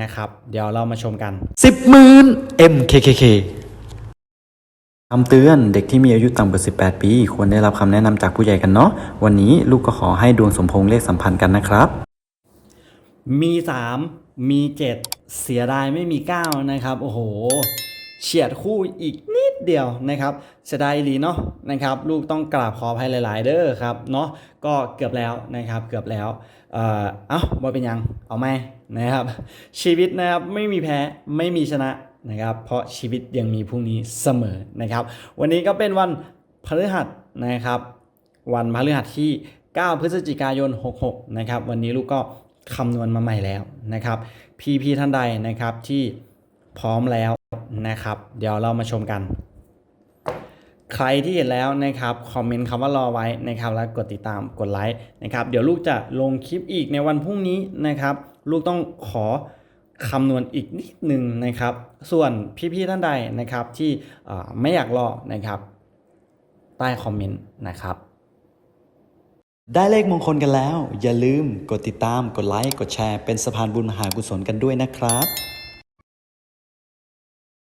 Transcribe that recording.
นะครับ เดี๋ยวเรามาชมกัน 10หมื่น MKKK คำเตือนเด็กที่มีอายุต่ำกว่า 18 ปี ควรได้รับคำแนะนำจากผู้ใหญ่กันเนาะวันนี้ลูกก็ขอให้ดวงสมพงษ์เลขสัมพันธ์กันนะครับ มี 3 มี 7 เสียดายไม่มี 9 นะครับ โอ้โห เฉียดคู่อีกนิด เดียวนะครับเสียดายหลีเนาะนะครับ ลูกต้องกราบขออภัยหลาย ๆ เด้อครับเนาะก็เกือบแล้วนะครับเกือบแล้วเอ่อเอ้าบ่เป็นยังเอาไหมนะครับ ชีวิตนะครับไม่มีแพ้ไม่มีชนะนะครับ เพราะชีวิตยังมีพรุ่งนี้เสมอนะครับ วันนี้ก็เป็นวันพฤหัสนะครับ วันพฤหัสที่ 9 พฤศจิกายน 66 นะครับ วันนี้ลูกก็คำนวณมาใหม่แล้วนะครับ พี่พี่ๆท่านใดนะครับที่พร้อมแล้วนะครับ เดี๋ยวเรามาชมกัน ใครที่เห็นแล้วนะครับคอมเมนต์คำว่ารอไว้นะครับแล้วกดติดตามกดไลค์นะครับเดี๋ยวลูกจะลงคลิปอีกในวันพรุ่งนี้นะครับลูกต้องขอคำนวณอีกนิดหนึ่งนะครับ ส่วนพี่ๆท่านใดนะครับที่ไม่อยากรอนะครับ ใต้คอมเมนต์นะครับ ได้เลขมงคลกันแล้ว อย่าลืมกดติดตามกดไลค์กดแชร์เป็นสะพานบุญมหากุศลกันด้วยนะครับ